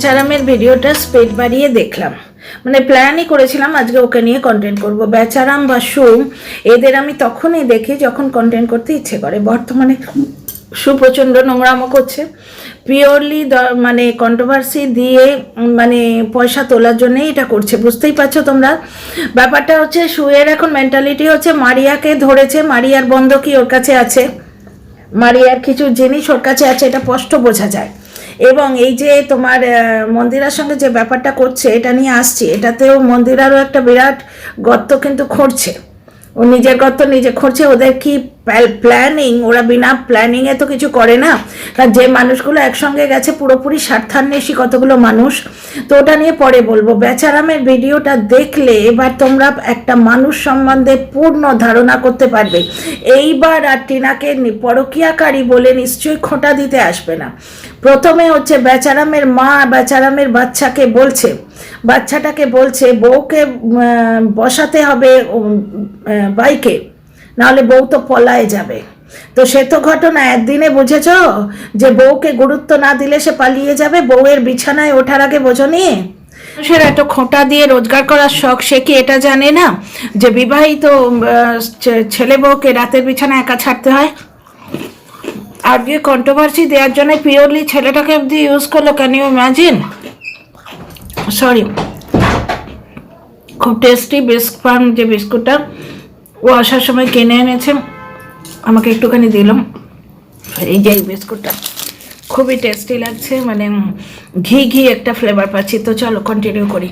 বেচারামের ভিডিওটা স্পেড বাড়িয়ে দেখলাম। মানে প্ল্যানই করেছিলাম আজকে ওকে নিয়ে কন্টেন্ট করব। বেচারাম বা সুম, এদের আমি তখনই দেখি যখন কন্টেন্ট করতে ইচ্ছে করে। বর্তমানে সু প্রচণ্ড নোংরামো করছে। পিওরলি মানে কন্ট্রোভার্সি দিয়ে মানে পয়সা তোলার জন্যই এটা করছে। বুঝতেই পারছ তোমরা? ব্যাপারটা হচ্ছে সুয়ের এখন মেন্টালিটি হচ্ছে মারিয়াকে ধরেছে। মারিয়ার বন্ধকি ওর কাছে আছে? মারিয়ার কিছু জিনিস ওর কাছে আছে, এটা স্পষ্ট বোঝা যায়। এবং এই যে তোমার মন্দিরার সঙ্গে যে ব্যাপারটা করছে, এটা নিয়ে আসছি, এটাতেও মন্দিরারও একটা বিরাট গর্ত কিন্তু খুঁড়ছে। ও নিজের গর্ত নিজে খুঁড়ছে, ওদের কি প্ল্যানিং ওরা বিনা প্ল্যানিংয়ে তো কিছু করে না। কারণ যে মানুষগুলো একসঙ্গে গেছে, পুরোপুরি স্বার্থান্বেষী কতগুলো মানুষ। তো ওটা নিয়ে পরে বলব। বেচারামের ভিডিওটা দেখলে এবার তোমরা একটা মানুষ সম্বন্ধে পূর্ণ ধারণা করতে পারবে। এইবার আর টিনাকে পরকীয়াকারী বলে নিশ্চয়ই খোঁটা দিতে আসবে না। প্রথমে হচ্ছে বেচারামের মা বেচারামের বাচ্চাকে বলছে, বাচ্চাটাকে বলছে, বউকে বসাতে হবে বাইকে, নাহলে বউ তো পলায় যাবে। তো সে তো ঘটনা, একদিনে বুঝেছ? যে বউকে গুরুত্ব না দিলে সে পালিয়ে যাবে, বউয়ের বিছানায় ওঠার আগে বোঝো নি? মানুষের এত খোঁটা দিয়ে রোজগার করার শখ, সে কি এটা জানে না? যে বিবাহিত ছেলে বউকে রাতের বিছানা একা ছাড়তে হয়? আজকে কন্ট্রোভার্সি দেওয়ার জন্য পিওরলি ছেলেটাকে অব্দি ইউজ করল। ক্যান ইউ ইম্যাজিন সরি খুব টেস্টি বিস্ক ফার্ম যে বিস্কুটটা ও আসার সময় কিনে এনেছে। আমাকে একটুখানি দিলাম এই যে বিস্কুটটা খুবই টেস্টি লাগছে মানে ঘি ঘি একটা ফ্লেভার পাচ্ছি। তো চলো কন্টিনিউ করি।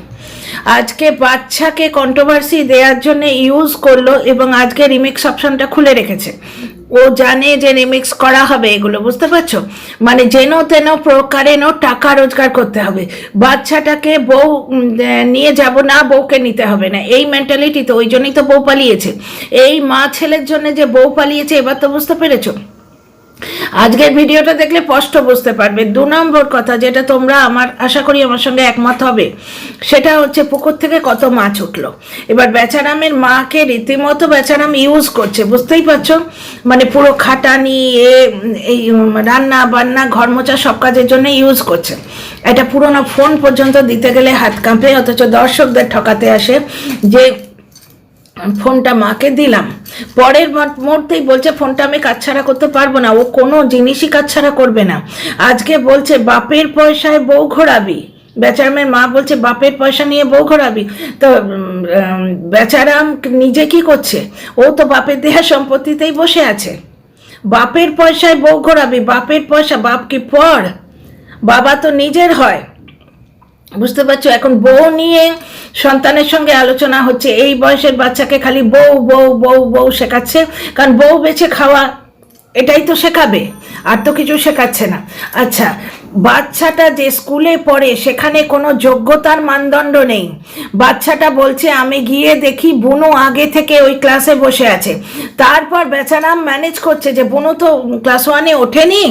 আজকে বাচ্চাকে কন্ট্রোভার্সি দেওয়ার জন্য ইউজ করল এবং আজকে রিমিক্স অপশনটা খুলে রেখেছে। ও জানে যে রিমিক্স করা হবে এগুলো, বুঝতে পারছ? মানে যেন তেন প্রকারেণ টাকা রোজগার করতে হবে। বাচ্চাটাকে বউ নিয়ে যাব না, বউকে নিতে হবে না। এই মেন্টালিটি তো ওই জন্যই তো বউ পালিয়েছে। এই মা ছেলের জন্য যে বউ পালিয়েছে, এবার তো বুঝতে পেরেছ? আজকের ভিডিওটা দেখলে স্পষ্ট বুঝতে পারবে। দু নম্বর কথা যেটা তোমরা আমার, আশা করি আমার সঙ্গে একমত হবে, সেটা হচ্ছে পুকুর থেকে কত মাছ উঠল। এবার বেচারামের মাকে রীতিমতো বেচারাম ইউজ করছে, বুঝতেই পারছ? মানে পুরো খাটানি, এ, এই রান্না বান্না, ঘর মোচা সব কাজের জন্য ইউজ করছে। একটা পুরোনো ফোন পর্যন্ত দিতে গেলে হাত কাঁপে, অথচ দর্শকদের ঠকাতে আসে যে ফোনটা মাকে দিলাম। পরের মুহূর্তেই বলছে, ফোনটা আমি কাছাড়া করতে পারব না, ও কোনো জিনিসই কাছাড়া করবে না। আজকে বলছে, বাপের পয়সায় বউ ঘোরাবি। বেচারামের মা বলছে, বাপের পয়সা নিয়ে বউ ঘোরাবি? তো বেচারাম নিজে কি করছে? ও তো বাপের দেহা সম্পত্তিতেই বসে আছে। বাপের পয়সায় বউ ঘোরাবি, বাপের পয়সা, বাপ কি পর? বাবা তো নিজের হয়। বুঝতে পারছ? এখন বউ নিয়ে সন্তানের সঙ্গে আলোচনা হচ্ছে। এই বয়সের বাচ্চাকে খালি বউ বউ বউ বউ শেখাচ্ছে। কারণ বউ বেছে খাওয়া, এটাই তো শেখাবে। আর তো কিছু শেখাচ্ছে না। আচ্ছা বাচ্চাটা যে স্কুলে পড়ে, সেখানে কোনো যোগ্যতার মানদণ্ড নেই। বাচ্চাটা বলছে, আমি গিয়ে দেখি বুনু আগে থেকে ওই ক্লাসে বসে আছে। তারপর বেচারাম ম্যানেজ করছে যে, বুনু তো ক্লাস ওয়ানে ওঠেনি।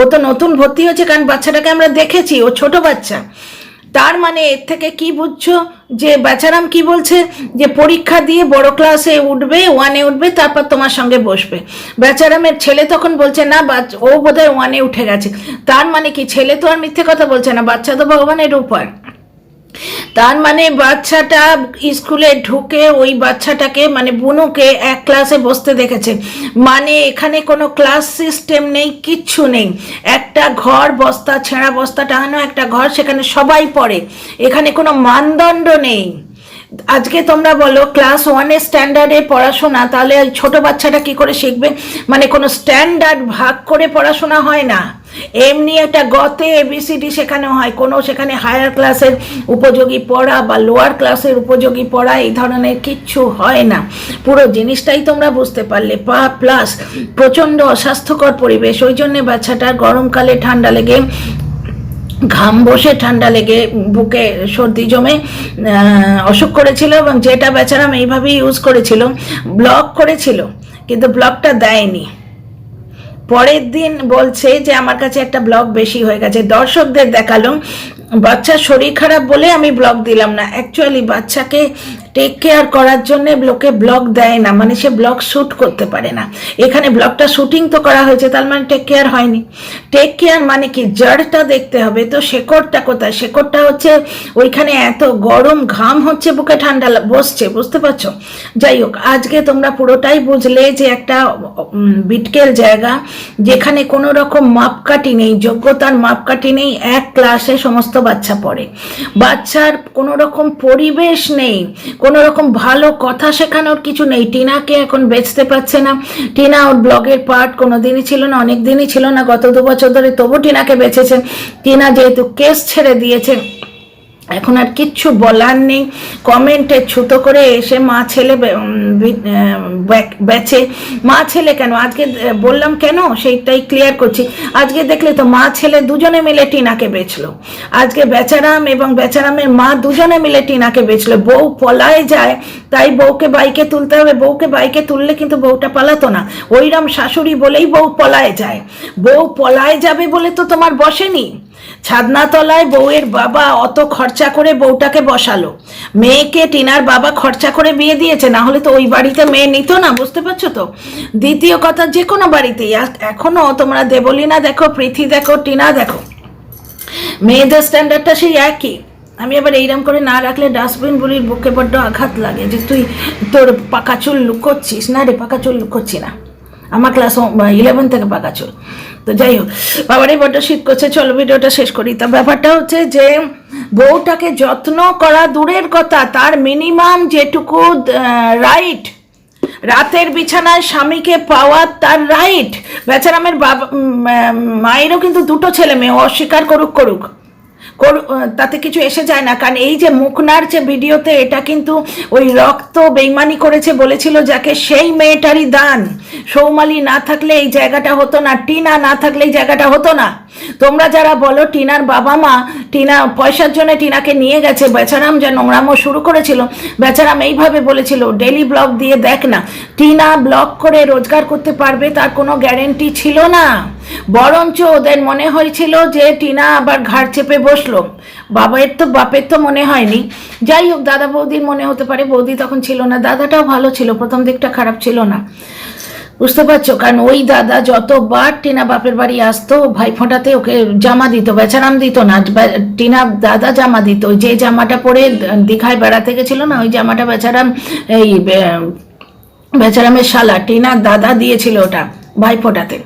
ও তো নতুন ভর্তি হয়েছে, কারণ বাচ্চাটাকে আমরা দেখেছি। ও ছোট বাচ্চা। তার মানে এর থেকে কি বুঝছ? যে বেচারাম কি বলছে? যে পরীক্ষা দিয়ে বড় ক্লাসে উঠবে ওয়ানে উঠবে, তারপর তোমার সঙ্গে বসবে। বেচারামের ছেলে তখন বলছে, না ও বোধহয় ওয়ানে উঠে গেছে। তার মানে কি? ছেলে তো আর মিথ্যে কথা বলছে না, বাচ্চা তো ভগবানের উপর। তার মানে বাচ্চাটা স্কুলে ঢুকে ওই বাচ্চাটাকে মানে বুনুকে এক ক্লাসে বসতে দেখেছে। মানে এখানে কোনো ক্লাস সিস্টেম নেই, কিচ্ছু নেই। একটা ঘর, বস্তা, ছেঁড়া বস্তা, টাঙানো একটা ঘর, সেখানে সবাই পড়ে। এখানে কোনো মানদণ্ড নেই। আজকে তোমরা বলো, ক্লাস ওয়ানের স্ট্যান্ডার্ডে পড়াশোনা, তাহলে ছোট বাচ্চাটা কি করে শিখবে? মানে কোনো স্ট্যান্ডার্ড ভাগ করে পড়াশোনা হয় না। এমনি একটা গতে এবিসিডি সেখানে হয়, কোনো সেখানে হায়ার ক্লাসের উপযোগী পড়া বা লোয়ার ক্লাসের উপযোগী পড়া এই ধরনের কিচ্ছু হয় না। পুরো জিনিসটাই তোমরা বুঝতে পারলে। পা প্লাস প্রচণ্ড অস্বাস্থ্যকর পরিবেশ। ওই জন্যে বাচ্চাটা গরমকালে ঠান্ডা লেগে, ঘাম বসে ঠান্ডা লেগে বুকে সর্দি জমে অসুখ করেছিল এবং যেটা বেচারাম এইভাবেই ইউজ করেছিল ব্লক করেছিল, কিন্তু ব্লকটা দেয়নি। পরের দিন বলছে যে, আমার কাছে একটা ব্লগ বেশি হয়ে গেছে। দর্শকদের দেখাল বাচ্চার শরীর খারাপ বলে আমি ব্লগ দিলাম না। অ্যাকচুয়ালি বাচ্চাকে টেক কেয়ার করার জন্য লোকে ব্লগ দেয় না। মানে সে ব্লগ শ্যুট করতে পারে না। এখানে ব্লগটা শ্যুটিং তো করা হয়েছে, তার মানে টেক কেয়ার হয়নি। টেক কেয়ার মানে কি? জড়টা দেখতে হবে। তো শেকড়টা কোথায়? শেকড়টা হচ্ছে ওইখানে এত গরম ঘাম হচ্ছে, বুকে ঠান্ডা বসছে, বুঝতে পারছ? যাই হোক, আজকে তোমরা পুরোটাই বুঝলে যে একটা বিটকেল জায়গা। যেখানে কোনো রকম মাপকাঠি নেই, যোগ্যতার মাপকাঠি নেই, এক ক্লাসে সমস্ত বাচ্চা পড়ে। বাচ্চার কোনো রকম পরিবেশ নেই, কোনো রকম ভালো কথা শেখানোর কিছু নেই। টিনাকে এখন বেচতে পারছে না। টিনা ওর ব্লগের পার্ট কোনো দিনই ছিল না অনেক দিনই ছিল না, গত দু বছর ধরে তবু টিনাকে বেঁচেছেন টিনা যেহেতু কেস ছেড়ে দিয়েছে এখন আর কিচ্ছু বলার নেই। কমেন্টে ছুতো করে এসে মা ছেলে বেচে। মা ছেলে কেন? আজকে বললাম কেন? সেইটাই ক্লিয়ার করছি। আজকে দেখলে তো মা ছেলে দুজনে মিলে টিনাকে বেচলো। আজকে বেচারাম এবং বেচারামের মা দুজনে মিলে টিনাকে বেচলো। বউ পলায় যায়, তাই বউকে বাইকে তুলতে হবে। বউকে বাইকে তুললে কিন্তু বউটা পালাতো না। ওইরম শাশুড়ি বলেই বউ পলায় যায়। বউ পলায় যাবে বলে তো তোমার বসেনি। ছাদনাতলায় বউয়ের বাবা অত খরচা করে বউটাকে বসালো। মেয়েকে টিনার বাবা খরচা করে বিয়ে দিয়েছে, না হলে তো ওই বাড়িতে মেয়ে নিত না, বুঝতে পারছ তো? দ্বিতীয় কথা, যে কোনো বাড়িতেই এখনও তোমরা দেবলীনা দেখো, প্রীতি দেখো, টিনা দেখো। মেয়েদের স্ট্যান্ডার্ডটা সেই একই। আমি আবার এইরকম করে না রাখলে ডাস্টবিন বুড়ির বুকে বড্ড আঘাত লাগে যে তুই তোর পাকা চুল লুকোচ্ছিস। না রে, পাকা চুল লুকোচ্ছি না। আমার ক্লাস ইলেভেন থেকে পাকা চুল। তো যাই হোক বাবারই বড্ড শীত করছে। চলো, ভিডিওটা শেষ করি। তা ব্যাপারটা হচ্ছে যে, বউটাকে যত্ন করা দূরের কথা। তার মিনিমাম যেটুকু রাইট রাতের বিছানায় স্বামীকে পাওয়া তার রাইট বেচারামের বাবা মায়েরও কিন্তু দুটো ছেলে মেয়ে অস্বীকার করুক করুক। তাতে কিছু এসে যায় না। কারণ এই যে মুখনার যে ভিডিওতে এটা কিন্তু ওই রক্ত বেইমানি করেছে বলেছিল যাকে, সেই মেয়েটারই দান। সৌমালি না থাকলে এই জায়গাটা হতো না, টিনা না থাকলে এই জায়গাটা হতো না। তোমরা যারা বলো, টিনার বাবা মা, টিনা পয়সার জন্য টিনাকে নিয়ে গেছে, বেচারাম যে নোংরামো শুরু করেছিল, বেচারাম এইভাবে বলেছিল ডেলি ব্লগ দিয়ে দেখ না, টিনা ব্লগ করে রোজগার করতে পারবে, তার কোনো গ্যারেন্টি ছিল না। বরঞ্চ ওদের মনে হয়েছিল যে টিনা আবার ঘাড় চেপে বসল। বাবার তো, বাপের তো মনে হয়নি। যাই হোক, দাদা বৌদির মনে হতে পারে বৌদি তখন ছিল না। দাদাটাও ভালো ছিল, প্রথম দিকটা খারাপ ছিল না। বুঝতে পারছ? কারণ ওই দাদা যতবার টিনা বাপের বাড়ি আসতো, ভাই ফোঁটাতে ওকে জামা দিত, বেচারাম দিত না। টিনা দাদা জামা দিত। যে জামাটা পরে দীঘায় বেড়াতে গেছিল না, ওই জামাটা বেচারাম, এই বেচারামের শালা। টিনার দাদা দিয়েছিল ওটা। ভাইফোঁটাতে।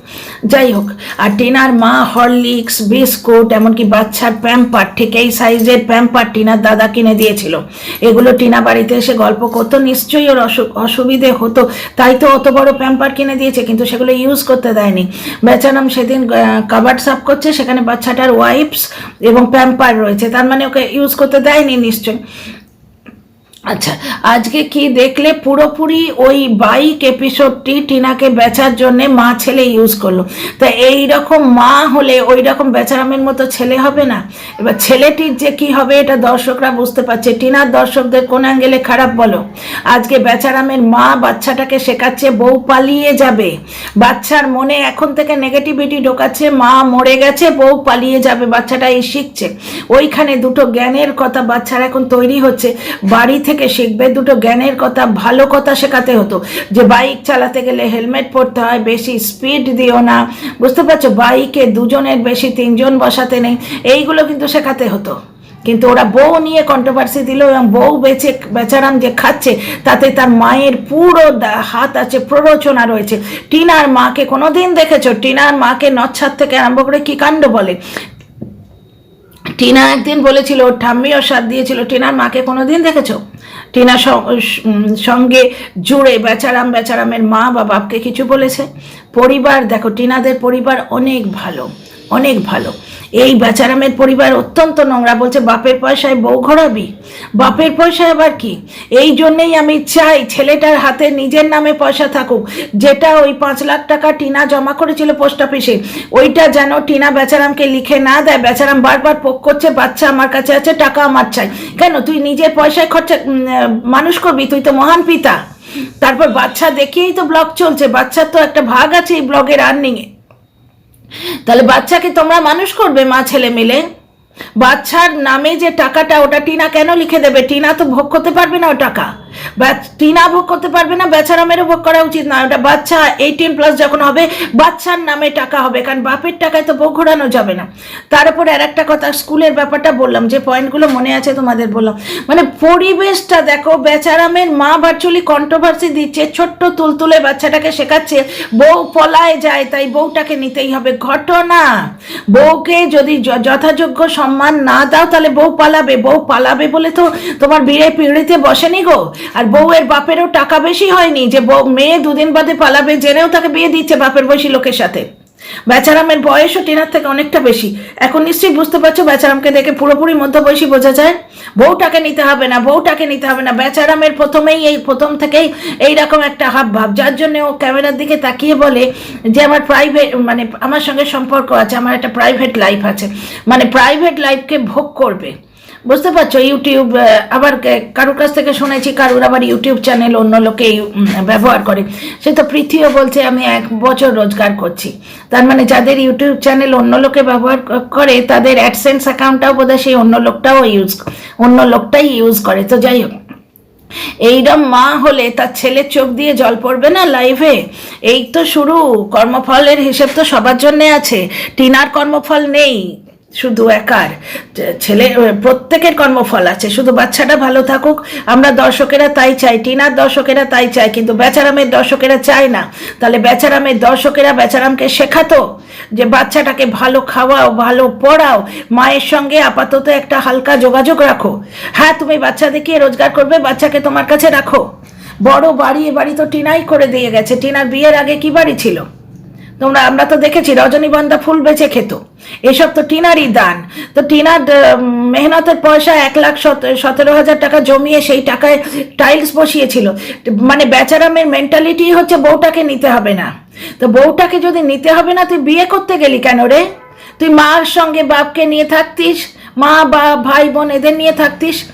যাই হোক, আর টিনার মা হরলিক্স, বিস্কুট, এমনকি বাচ্চার প্যাম্পার, ঠিক এই সাইজের প্যাম্পার টিনার দাদা কিনে দিয়েছিল। এগুলো টিনা বাড়িতে এসে গল্প করতো, নিশ্চয়ই ওর অসু- অসুবিধে হতো। তাই তো অত বড় প্যাম্পার কিনে দিয়েছে, কিন্তু সেগুলো ইউজ করতে দেয়নি। বেচারাম সেদিন কাবার্ড সাফ করছে, সেখানে বাচ্চাটার ওয়াইপস এবং প্যাম্পার রয়েছে। তার মানে ওকে ইউজ করতে দেয়নি নিশ্চয়ই। আচ্ছা আজকে কি দেখলে পুরোপুরি ওই বাইক এপিসোডটি টিনাকে বেচার জন্য মা ছেলে ইউজ করল? তা এই রকম মা হলে ওই রকম বেচারামের মতো ছেলে হবে না? এবার ছেলেটির যে কি হবে এটা দর্শকরা বুঝতে পারছে। টিনার দর্শকদের কোন অ্যাঙ্গেলে খারাপ বলো? আজকে বেচারামের মা বাচ্চাটাকে শেখাচ্ছে বউ পালিয়ে যাবে। বাচ্চার মনে এখন থেকে নেগেটিভিটি ঢোকাচ্ছে, মা মরে গেছে, বউ পালিয়ে যাবে বাচ্চাটা এই শিখছে। ওইখানে দুটো জ্ঞানের কথা বাচ্চারা এখন তৈরি হচ্ছে। বাড়ি থেকে শিখবে, দুটো জ্ঞানের কথা, ভালো কথা শেখাতে হতো। যে বাইক চালাতে গেলে হেলমেট পরতে হয়, বেশি স্পিড দিও না। বুঝতে পারছ? বাইকে দুজনের বেশি, তিনজন বসাতে নেই। এইগুলো কিন্তু শেখাতে হতো। কিন্তু ওরা বউ নিয়ে কন্ট্রোভার্সি দিল এবং বউ বেচে বেচারাম যে খাচ্ছে, তাতে তার মায়ের পুরো হাত আছে, প্ররোচনা রয়েছে। টিনার মাকে কোনোদিন দেখেছ? টিনার মাকে নচ্ছাদ থেকে আরম্ভ করে কি কাণ্ড বলে? টিনা একদিন বলেছিল, ওর ঠাম্মিও সাথ দিয়েছিল। টিনার মাকে কোনোদিন দেখেছ? টিনা সঙ্গে জুড়ে বেচারাম বেচারামের মা বা বাপকে কিছু বলেছে। পরিবার, দেখো, টিনাদের পরিবার অনেক ভালো অনেক ভালো। এই বেচারামের পরিবার অত্যন্ত নোংরা বলছে, বাপের পয়সায় বউ ঘোরাবি? বাপের পয়সায় আবার কি? এই জন্যেই আমি চাই ছেলেটার হাতে নিজের নামে পয়সা থাকুক। যেটা ওই পাঁচ লাখ টাকা টিনা জমা করেছিল পোস্ট অফিসে, ওইটা যেন টিনা বেচারামকে লিখে না দেয়। বেচারাম বারবার পোক করছে, বাচ্চা আমার কাছে আছে, টাকা আমার চাই। কেন? তুই নিজের পয়সায় খরচা মানুষ করবি? তুই তো মহান পিতা। তারপর বাচ্চা দেখিয়েই তো ব্লগ চলছে। বাচ্চার তো একটা ভাগ আছে এই ব্লগের আর্নিংয়ে তাহলে বাচ্চাকে তোমরা মানুষ করবে মা ছেলে মিলে? বাচ্চার নামে যে টাকাটা ওটা টিনা কেন লিখে দেবে? টিনা তো ভোগ করতে পারবে না ও টাকা। টিনা ভোগ করতে পারবে না বেচারামেরও ভোগ করা উচিত না ওটা বাচ্চা এইটিন প্লাস যখন হবে, বাচ্চার নামে টাকা হবে, কারণ বাপের টাকায় তো বউ ঘোরানো যাবে না। তার উপরে আর একটা কথা, স্কুলের ব্যাপারটা বললাম, যে পয়েন্টগুলো মনে আছে তোমাদের বললাম। মানে পরিবেশটা দেখো বেচারামের মা ভার্চুয়ালি কন্ট্রোভার্সি দিচ্ছে, ছোট্ট তুলতুলে বাচ্চাটাকে শেখাচ্ছে, বউ পলায় যায়, তাই বউটাকে নিতেই হবে। ঘটনা, বউকে যদি যথাযোগ্য সম্মান না দাও, তাহলে বউ পালাবে। বউ পালাবে বলে তো তোমার বিয়ে পিঁড়িতে বসেনি গো। আর বউয়ের বাপেরও টাকা বেশি হয়নি যে বউ মেয়ে দুদিন বাদে পালাবে, জেনেও তাকে বিয়ে দিচ্ছে বাপের বয়সী লোকের সাথে। বেচারামের বয়সও টিনার থেকে অনেকটা বেশি। এখন নিশ্চয়ই বুঝতে পারছ বেচারামকে দেখে পুরোপুরি মধ্যবয়সী বোঝা যায়। বউটাকে নিতে হবে না, বউটাকে নিতে হবে না। বেচারামের প্রথমেই এই প্রথম থেকেই এইরকম একটা হাব ভাব যার জন্য ও ক্যামেরার দিকে তাকিয়ে বলে যে আমার প্রাইভেট মানে আমার সঙ্গে সম্পর্ক আছে, আমার একটা প্রাইভেট লাইফ আছে। মানে প্রাইভেট লাইফকে ভোগ করবে। বুঝতে পারছ ইউটিউব আবার কারোর কাছ থেকে শুনেছি, কারোর আবার ইউটিউব চ্যানেল অন্য লোকে ইউ- ব্যবহার করে। সে তো পৃথিবীও বলছে, আমি এক বছর রোজগার করছি। তার মানে যাদের ইউটিউব চ্যানেল অন্য লোকে ব্যবহার করে, তাদের অ্যাডসেন্স অ্যাকাউন্টটাও বোধহয় সেই অন্য লোকটাও ইউজ অন্য লোকটাই ইউজ করে। তো যাই হোক, এইরম মা হলে তার ছেলের চোখ দিয়ে জল পড়বে না লাইভে এই তো শুরু, কর্মফলের হিসেব তো সবার জন্যে আছে। টিনার কর্মফল নেই। শুধু একার। ছেলে প্রত্যেকের কর্মফল আছে, শুধু বাচ্চাটা ভালো থাকুক, আমরা দর্শকেরা তাই চাই, টিনার দর্শকেরা তাই চাই, কিন্তু বেচারামের দর্শকেরা চায় না। তাহলে বেচারামের দর্শকেরা বেচারামকে শেখাতো যে বাচ্চাটাকে ভালো খাওয়াও, ভালো পড়াও, মায়ের সঙ্গে আপাতত একটা হালকা যোগাযোগ রাখো। হ্যাঁ তুমি বাচ্চা দেখিয়ে রোজগার করবে, বাচ্চাকে তোমার কাছে রাখো। বড় বাড়ি, এ বাড়ি তো টিনাই করে দিয়ে গেছে। টিনার বিয়ের আগে কি বাড়ি ছিল? তোমরা, আমরা তো দেখেছি রজনীগন্ধা ফুল বেচে খেত। এসব তো টিনারই দান। তো টিনার মেহনতের পয়সা এক লাখ সত- সতেরো হাজার টাকা জমিয়ে সেই টাকায় টাইলস বসিয়েছিল। মানে বেচারামের মেন্টালিটি হচ্ছে বউটাকে নিতে হবে না। তো বউটাকে যদি নিতে হবে না, তুই বিয়ে করতে গেলি কেন রে? তুই মার সঙ্গে বাপকে নিয়ে থাকতিস, মা বা ভাই, বোন এদের নিয়ে থাকতিস।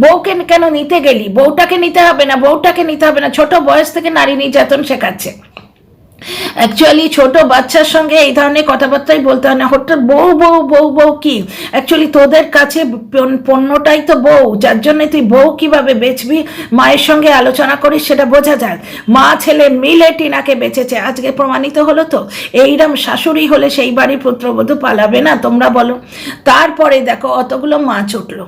বউকে কেন নিতে গেলি? বউটাকে নিতে হবে না, বউটাকে নিতে হবে না। ছোট বয়স থেকে নারী নির্যাতন শেখাচ্ছে। অ্যাকচুয়ালি ছোট বাচ্চার সঙ্গে এই ধরনের কথাবার্তাই বলতে হয় না। হঠাৎ বউ বউ বউ বউ কি? অ্যাকচুয়ালি তোদের কাছে পণ্যটাই তো বউ। যার জন্য তুই বউ কীভাবে বেচবি, মায়ের সঙ্গে আলোচনা করিস, সেটা বোঝা যায়। মা, ছেলে মিলে টিনাকে বেঁচেছে। আজকে প্রমাণিত হলো তো, এইরম শাশুড়ি হলে সেই বাড়ির পুত্রবধূ পালাবে না, তোমরা বলো। তারপরে দেখো, অতগুলো মা উঠল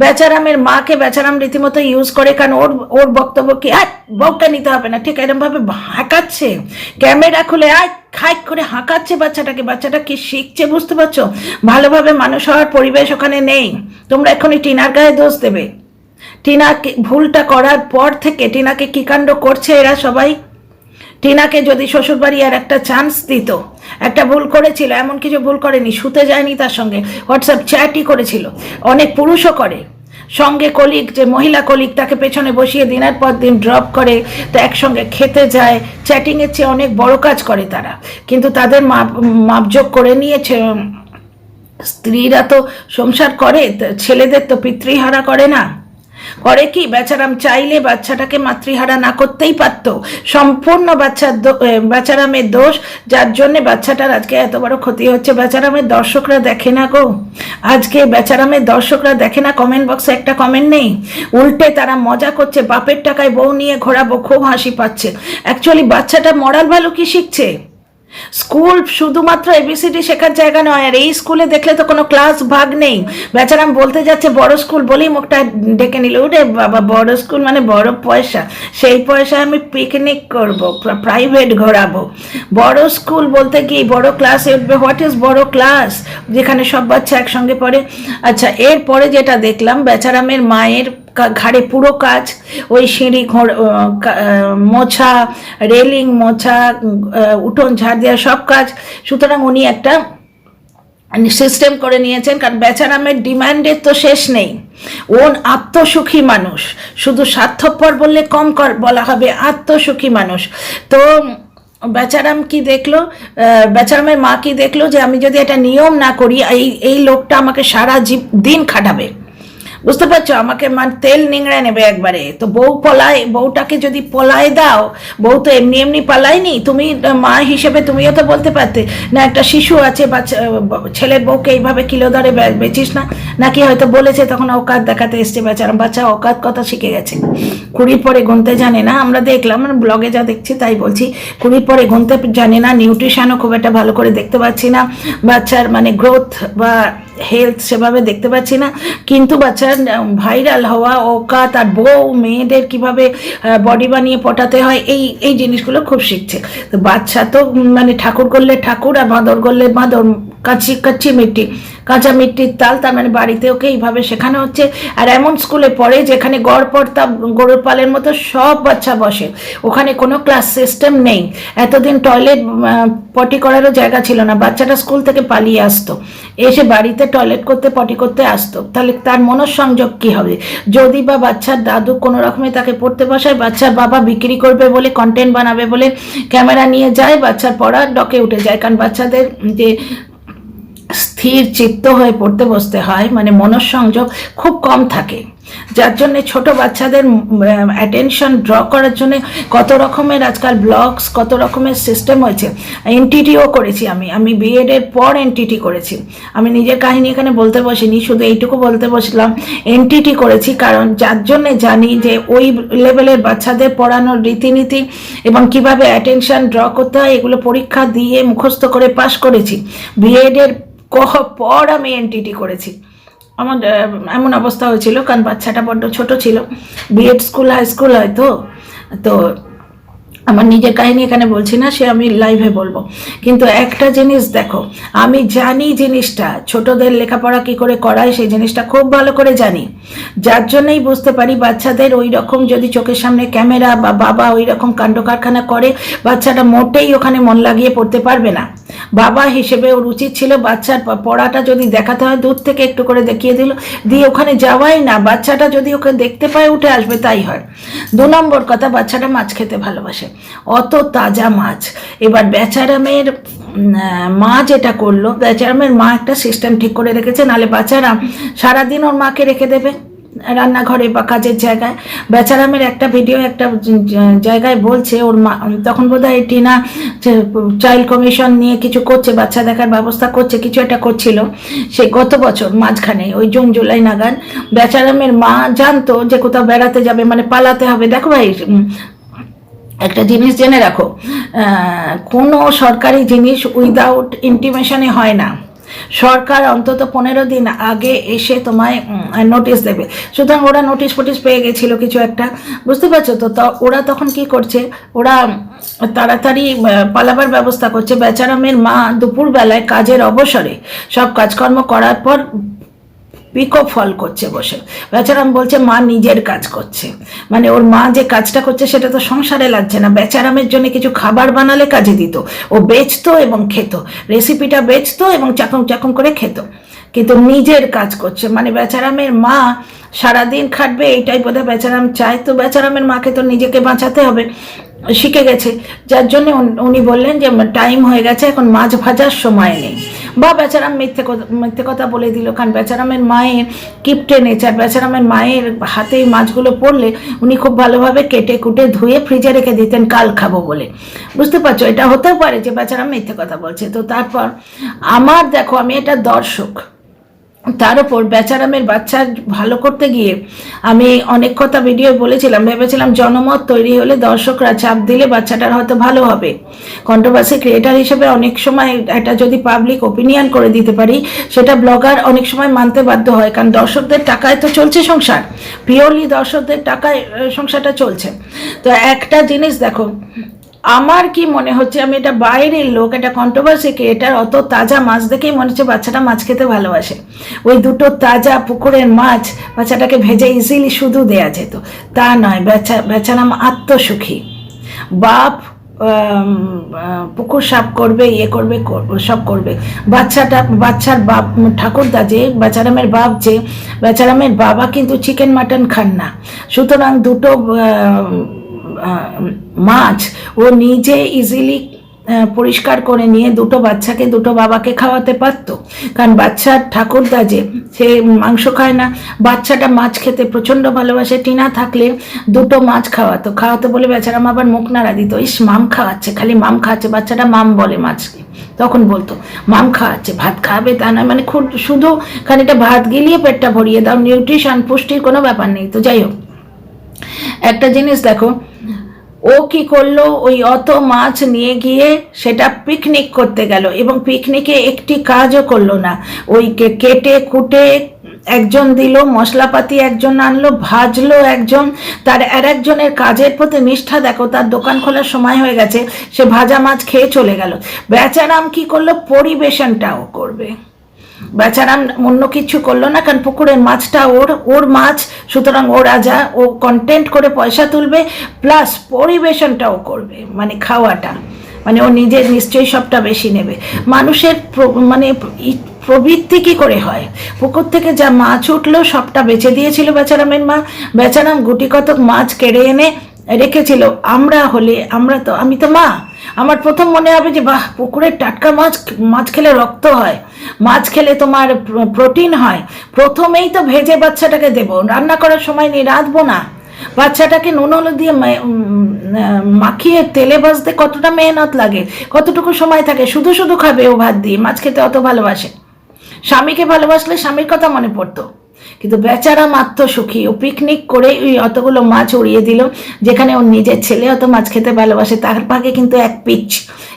বেচারামের মাকে বেচারাম রীতিমতো ইউজ করে, কারণ ওর ওর বক্তব্য কি আর বউকে নিতে হবে না। ঠিক এরকম ভাবে হাঁকাচ্ছে। ক্যামেরা খুলে আয় খাই করে হাঁকাচ্ছে বাচ্চাটাকে। বাচ্চাটা কি শিখছে বুঝতে পারছ? ভালোভাবে মানুষ হওয়ার পরিবেশ ওখানে নেই। তোমরা এখনই টিনার গায়ে দোষ দেবে। টিনাকে ভুলটা করার পর থেকে টিনাকে কি কাণ্ড করছে এরা সবাই? টিনাকে যদি শ্বশুরবাড়ি আর একটা চান্স দিত, একটা ভুল করেছিল, এমন কিছু ভুল করেনি, শুতে যায়নি তার সঙ্গে। হোয়াটসঅ্যাপ চ্যাটই করেছিল। অনেক পুরুষও করে। সঙ্গে কলিগ, যে মহিলা কলিগ তাকে পেছনে বসিয়ে দিনের পর দিন ড্রপ করে, তো একসঙ্গে খেতে যায়। চ্যাটিংয়ের চেয়ে অনেক বড় কাজ করে তারা। কিন্তু তাদের মাপ মাপযোগ করে নিয়েছে। স্ত্রীরা তো সংসার করে ছেলেদের তো পিতৃহারা করে না। করে কি বেচারাম চাইলে বাচ্চাটাকে মাতৃহারা না করতেই পারতো? সম্পূর্ণ বাচ্চার বেচারামের দোষ, যার জন্যে বাচ্চাটার আজকে এত বড় ক্ষতি হচ্ছে বেচারামের দর্শকরা দেখে না গো। আজকে বেচারামের দর্শকরা দেখে না কমেন্ট বক্সে একটা কমেন্ট নেই। উল্টে তারা মজা করছে, বাপের টাকায় বউ নিয়ে ঘোরাবো খুব হাসি পাচ্ছে। অ্যাকচুয়ালি বাচ্চাটা মরাল ভ্যালু কি শিখছে? স্কুল শুধুমাত্র এবিসিডি শেখার জায়গা নয়, আর এই স্কুলে দেখলে তো কোনো ক্লাস ভাগ নেই। বেচারাম বলতে যাচ্ছে, বড় স্কুল বলেই মুখটা ডেকে নিল। ওরে বাবা, বড় স্কুল মানে বড় পয়সা। সেই পয়সা আমি পিকনিক করব প্রাইভেট ঘোরাবো। বড় স্কুল বলতে কি, বড় ক্লাসে উঠবে হোয়াট ইজ বড় ক্লাস যেখানে সব বাচ্চা একসঙ্গে পড়ে। আচ্ছা এরপরে যেটা দেখলাম বেচারামের মায়ের ঘাড়ে পুরো কাজ ওই সিঁড়ি আহ, মোছা রেলিং মোছা উঠোন ঝাড় দেওয়া সব কাজ। সুতরাং উনি একটা সিস্টেম করে নিয়েছেন কারণ বেচারামের ডিমান্ডের তো শেষ নেই। ওন আত্মসুখী মানুষ শুধু স্বার্থপর বললে কম কর বলা হবে আত্মসুখী মানুষ। তো বেচারাম কি দেখল? বেচারামের মা কি দেখল যে আমি যদি এটা নিয়ম না করি এই এই লোকটা আমাকে সারা দিন খাটাবে। বুঝতে পারছ? আমাকে মানে তেল নিংড়ে নেবে একবারে। তো বউ পলায়, বউটাকে যদি পলায় দাও, বউ তো এমনি এমনি পালায়নি, তুমি মা হিসেবে তুমিও তো বলতে পারতে, না, একটা শিশু আছে বাচ্চা ছেলের বউকে এইভাবে কিলো ধরে বে- বেচিস না। নাকি হয়তো বলেছে, তখন অকাত দেখাতে এসছে বেচারা বাচ্চা অকাত কথা শিখে গেছে। কুড়ির পরে গুনতে জানে না, আমরা দেখলাম ব্লগে যা দেখছি তাই বলছি, কুড়ির পরে গুনতে জানে না, নিউট্রিশনও খুব একটা ভালো করে দেখতে পাচ্ছি না। বাচ্চার মানে গ্রোথ বা হেলথ সেভাবে দেখতে পাচ্ছি না। কিন্তু বাচ্চার ভাইরাল হওয়া, ওকা, তার বউ, মেয়েদের কীভাবে বডি বানিয়ে পটাতে হয়, এই এই জিনিসগুলো খুব শিখছে। তো বাচ্চা তো মানে ঠাকুর করলে ঠাকুর আর বাঁদর করলে বাঁদর কাচ্চি কাচ্চি মিট্টি। কাঁচা মিট্টির তাল তার মানে বাড়িতে ওকে এইভাবে শেখানো হচ্ছে। আর এমন স্কুলে পড়ে যেখানে গড় পড়তা, গরুর পালের মতো সব বাচ্চা বসে। ওখানে কোনো ক্লাস সিস্টেম নেই। এতদিন টয়লেট পটি করারও জায়গা ছিল না। বাচ্চাটা স্কুল থেকে পালিয়ে আসতো। এসে বাড়িতে টয়লেট করতে পটি করতে আসতো। তাহলে তার মনঃসংযোগ কী হবে? যদি বা বাচ্চার দাদু কোনো রকমে তাকে পড়তে বসায়, বাচ্চার বাবা বিক্রি করবে বলে কন্টেন্ট বানাবে বলে ক্যামেরা নিয়ে যায়, বাচ্চার পড়া ডকে উঠে যায়। কারণ বাচ্চাদের যে স্থির চিত্ত হয়ে পড়তে বসতে হয় মানে মনঃসংযোগ খুব কম থাকে। যার জন্য ছোট বাচ্চাদের অ্যাটেনশন ড্র করার জন্য কত রকমের আজকাল ব্লগস কত রকমের সিস্টেম হয়েছে। এনটিটিও করেছি আমি। আমি বিএড এর পর এনটিটি করেছি। আমি নিজের কাহিনী এখানে বলতে বসিনি, শুধু এইটুকু বলতে বসলাম। এনটিটি করেছি কারণ যার জন্যে জানি যে ওই লেভেলের বাচ্চাদের পড়ানোর রীতিনীতি এবং কীভাবে অ্যাটেনশন ড্র করতে হয়, এগুলো পরীক্ষা দিয়ে মুখস্থ করে পাশ করেছি। বিএড এর কহ পর আমি এনটিটি করেছি। আমার এমন অবস্থা হয়েছিল, কারণ বাচ্চাটা বড্ড ছোট ছিল। বিএড স্কুল হাই স্কুল হয়তো তো? আমার নিজের কাহিনী এখানে বলছি না, সে আমি লাইভে বলব। কিন্তু একটা জিনিস দেখো, আমি জানি জিনিসটা, ছোটদের লেখাপড়া কি করে করায় সেই জিনিসটা খুব ভালো করে জানি। যার জন্যই বুঝতে পারি বাচ্চাদের ওই রকম যদি চোখের সামনে ক্যামেরা বা বাবা ওই রকম কাণ্ড কারখানা করে, বাচ্চাটা মোটেই ওখানে মন লাগিয়ে পড়তে পারবে না। বাবা হিসেবে ওর উচিত ছিল বাচ্চার পড়াটা যদি দেখাতে হয় দূর থেকে একটু করে দেখিয়ে দিল। দিয়ে ওখানে যাওয়াই না বাচ্চাটা যদি ওকে দেখতে পায় উঠে আসবে তাই হয়। দু নম্বর কথা বাচ্চাটা মাছ খেতে ভালোবাসে। অত তাজা মাছ। এবার উম, আহ, মা যেটা করল বেচারামের মা একটা সিস্টেম ঠিক করে রেখেছে নালে বাচ্চারা সারাদিন ওর মাকে রেখে দেবে। রান্নাঘরে বা কাজের জায়গায়। বেচারামের একটা ভিডিও একটা জায়গায় বলছে, ওর মা, তখন বোধ হয় টিনা চাইল্ড কমিশন নিয়ে কিছু করছে, বাচ্চা দেখার ব্যবস্থা করছে, কিছু একটা করছিল। সে গত বছর মাঝখানে, ওই জুন, জুলাই নাগাদ, বেচারামের মা জানতো যে কোথাও বেড়াতে যাবে মানে পালাতে হবে। দেখো ভাই একটা জিনিস জেনে রাখো কোনো সরকারি জিনিস উইদাউট ইন্টিমেশনে হয় না। সরকার অন্তত পনেরো দিন আগে এসে তোমায় নোটিশ দেবে। সুতরাং ওরা নোটিশ ফোটিশ পেয়ে গেছিল কিছু একটা। বুঝতে পারছ তো? ওরা তখন কি করছে? ওরা তাড়াতাড়ি পালাবার ব্যবস্থা করছে। বেচারামের মা দুপুরবেলায় কাজের অবসরে সব কাজকর্ম করার পর পিকো ফল করছে বসে। বেচারাম বলছে, মা নিজের কাজ করছে। মানে ওর মা যে কাজটা করছে, সেটা তো সংসারে লাগছে না। বেচারামের জন্য কিছু খাবার বানালে কাজে দিত। ও বেচতো এবং খেত। রেসিপিটা বেচতো এবং চাকম চাকম করে খেত। কিন্তু নিজের কাজ করছে। মানে বেচারামের মা সারাদিন খাটবে, এইটাই বোধহয় বেচারাম চায়। তো বেচারামের মাকে তো নিজেকে বাঁচাতে হবে। শিখে গেছে। যার জন্য উনি বললেন যে টাইম হয়ে গেছে, এখন মাছ ভাজার সময় নেই। বা বেচারাম মিথ্যে কথা মিথ্যে কথা বলে দিল। কারণ বেচারামের মায়ের কিপটে নেচার, বেচারামের মায়ের হাতে মাছগুলো পড়লে উনি খুব ভালোভাবে কেটে কুটে ধুয়ে ফ্রিজে রেখে দিতেন, কাল খাব বলে। বুঝতে পারছ? এটা হতেও পারে যে বেচারাম মিথ্যে কথা বলছে। তো তারপর, আমার দেখো, আমি এটা দর্শক। তার উপর বেচারামের বাচ্চা ভালো করতে গিয়ে আমি অনেক কথা ভিডিও বলেছিলাম, ভেবেছিলাম জনমত তৈরি হলে দর্শকরা চাপ দিলে বাচ্চাটার হয়তো ভালো হবে। কন্ট্রোভার্সি ক্রিয়েটার হিসেবে অনেক সময় এটা যদি পাবলিক ওপিনিয়ন করে দিতে পারি, সেটা ব্লগার অনেক সময় মানতে বাধ্য হয়, কারণ দর্শকদের টাকায় তো চলছে সংসার। পিওরলি দর্শকদের টাকায় সংসারটা চলছে। তো একটা জিনিস দেখো আমার কি মনে হচ্ছে, আমি এটা বাইরের লোক, এটা কন্ট্রোভার্সি ক্রিয়েটার অত তাজা মাছ দেখেই মনে হচ্ছে বাচ্চাটা মাছ খেতে ভালোবাসে। ওই দুটো তাজা পুকুরের মাছ বাচ্চাটাকে ভেজে ইজিলি শুধু দেয়া যেত। তা নয়, বেচা বেচারাম আত্মসুখী। বাপ পুকুর সাফ করবে ইয়ে করবে, কর- সব করবে। বাচ্চাটা, বাচ্চার বাপ, ঠাকুরদা যে, বেচারামের বাপ যে, বেচারামের বাবা কিন্তু চিকেন মাটন খান না। সুতরাং দুটো মাছ, ও নিজে ইজিলি পরিষ্কার করে নিয়ে দুটো বাচ্চাকে, দুটো বাবাকে খাওয়াতে পারতো। কারণ বাচ্চার ঠাকুরদা যে, সে মাংস খায় না। বাচ্চাটা মাছ খেতে প্রচণ্ড ভালোবাসে। টিনা থাকলে দুটো মাছ খাওয়াতো। খাওয়াতে বলে, বেচারা মা আবার মুখ নাড়া দিত। ইস, মাম খাওয়াচ্ছে, খালি মাম খাওয়াচ্ছে। বাচ্চাটা মাম বলে মাছকে। তখন বলতো, মাম খাওয়াচ্ছে, ভাত খাওয়াবে তা নয়। মানে খুব শুধু খানিকটা ভাত গিলিয়ে পেটটা ভরিয়ে দাও। নিউট্রিশন পুষ্টির কোনো ব্যাপার নেই। তো যাই হোক একটা জিনিস দেখো, ও কি করল? ওই অত মাছ নিয়ে গিয়ে সেটা পিকনিক করতে গেল এবং পিকনিকে একটি কাজও করল না। ওই কেটে কুটে একজন দিল, মশলাপাতি একজন আনলো, ভাজলো একজন। তার আর একজনের কাজের প্রতি নিষ্ঠা দেখো, তার দোকান খোলার সময় হয়ে গেছে, সে ভাজা মাছ খেয়ে চলে গেল। বেচারাম কি করল? পরিবেশনটাও করবে। বেচারাম অন্য কিছু করল না, কারণ পুকুরের মাছটা ওর ওর মাছ, সুতরাং ও রাজা, ও কন্টেন্ট করে পয়সা তুলবে প্লাস পরিবেশনটাও করবে মানে খাওয়াটা। মানে ও নিজের নিশ্চয়ই সবটা বেশি নেবে। মানুষের মানে প্রবৃত্তি কি করে হয়? পুকুর থেকে যা মাছ উঠল, সবটা বেচে দিয়েছিল বেচারামের মা। বেচারাম গুটি কতক মাছ কেড়ে এনে রেখেছিল, আমরা হলে, আমরা তো, আমি তো মা। আমার প্রথম মনে হবে যে, বাহ পুকুরের টাটকা মাছ মাছ খেলে রক্ত হয়। মাছ খেলে তোমার প্রোটিন হয়। প্রথমেই তো ভেজে বাচ্চাটাকে দেবো। রান্না করার সময় নিয়ে রাঁধবো না। বাচ্চাটাকে নুন, হলুদ দিয়ে মাখিয়ে তেলে ভাজতে কতটা মেহনত লাগে, কতটুকু সময় থাকে, শুধু শুধু খাবে ও ভাত দিয়ে, মাছ খেতে অত ভালোবাসে। স্বামীকে ভালোবাসলে স্বামীর কথা মনে পড়তো। কিন্তু বেচারা মাত্র সুখী। ও পিকনিক করে ওই অতগুলো মাছ উড়িয়ে দিল, যেখানে ওর নিজের ছেলে অত মাছ খেতে ভালোবাসে, তার পাকে কিন্তু এক পিচ।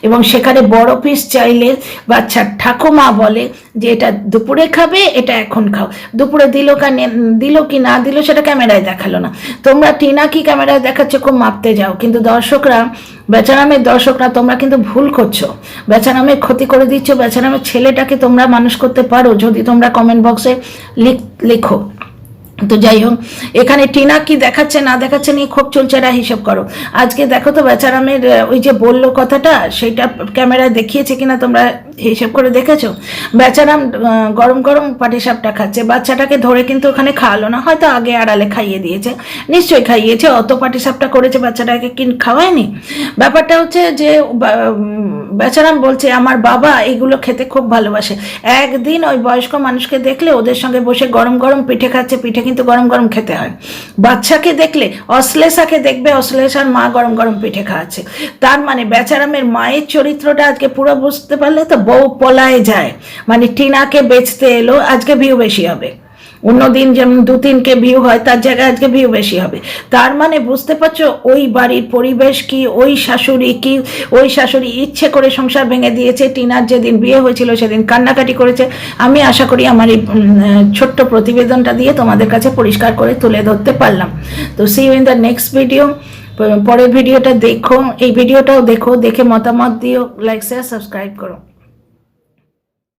এবং সেখানে বড় পিস চাইলে বাচ্চার ঠাকুমা বলে যে, এটা দুপুরে খাবে, এটা এখন খাও। দুপুরে দিল কানে দিল কি না দিল সেটা ক্যামেরায় দেখাল না। তোমরা টিনা কি ক্যামেরায় দেখাচ্ছ খুব মাপতে যাও, কিন্তু দর্শকরা, বেচারামের দর্শকরা তোমরা কিন্তু ভুল করছ। বেচারামের ক্ষতি করে দিচ্ছ, বেচারামের ছেলেটাকে তোমরা মানুষ করতে পারো, যদি তোমরা কমেন্ট বক্সে লিখ, লিখো। তো যাই হোক, এখানে টিনা কি দেখাচ্ছে, না দেখাচ্ছে নিয়ে খুব চলছে, এরা হিসেব করো। আজকে দেখো তো বেচারামের ওই যে বলল কথাটা, সেটা ক্যামেরায় দেখিয়েছে কিনা তোমরা হিসেব করে দেখেছ? বেচারাম গরম গরম পাটিসাপটা খাচ্ছে, বাচ্চাটাকে ধরে কিন্তু ওখানে খাওয়ালো না, হয়তো আগে আড়ালে খাইয়ে দিয়েছে। নিশ্চয়ই খাইয়েছে, অত পাটিসাপটা করেছে, বাচ্চাটাকে কি খাওয়ায়নি? ব্যাপারটা হচ্ছে যে বেচারাম বলছে, আমার বাবা এগুলো খেতে খুব ভালোবাসে। একদিন ওই বয়স্ক মানুষকে দেখলে ওদের সঙ্গে বসে গরম গরম পিঠে খাচ্ছে, পিঠে কিন্তু গরম গরম খেতে হয়। বাচ্চাকে দেখলে, অশ্লেষাকে দেখবে, অশ্লেষার মা গরম গরম পিঠে খাওয়াচ্ছে তার মানে বেচারামের মায়ের চরিত্রটা আজকে পুরো বুঝতে পারলে তো বউ পলায় যায়। মানে টিনাকে বেচতে এলো, আজকে ভিউ বেশি হবে। অন্যদিন যেমন দু তিনকে ভিউ হয়, তার জায়গায় আজকে ভিউ বেশি হবে। তার মানে বুঝতে পারছ, ওই বাড়ির পরিবেশ কি, ওই শাশুড়ি কি, ওই শাশুড়ি ইচ্ছে করে সংসার ভেঙে দিয়েছে, টিনার যেদিন বিয়ে হয়েছিল সেদিন কান্নাকাটি করেছে। আমি আশা করি আমার এই ছোট্ট প্রতিবেদনটা দিয়ে তোমাদের কাছে পরিষ্কার করে তুলে ধরতে পারলাম। তো see you in the next video পরের ভিডিওটা দেখো, এই ভিডিওটাও দেখো, দেখে মতামত দিও লাইক শেয়ার সাবস্ক্রাইব করো।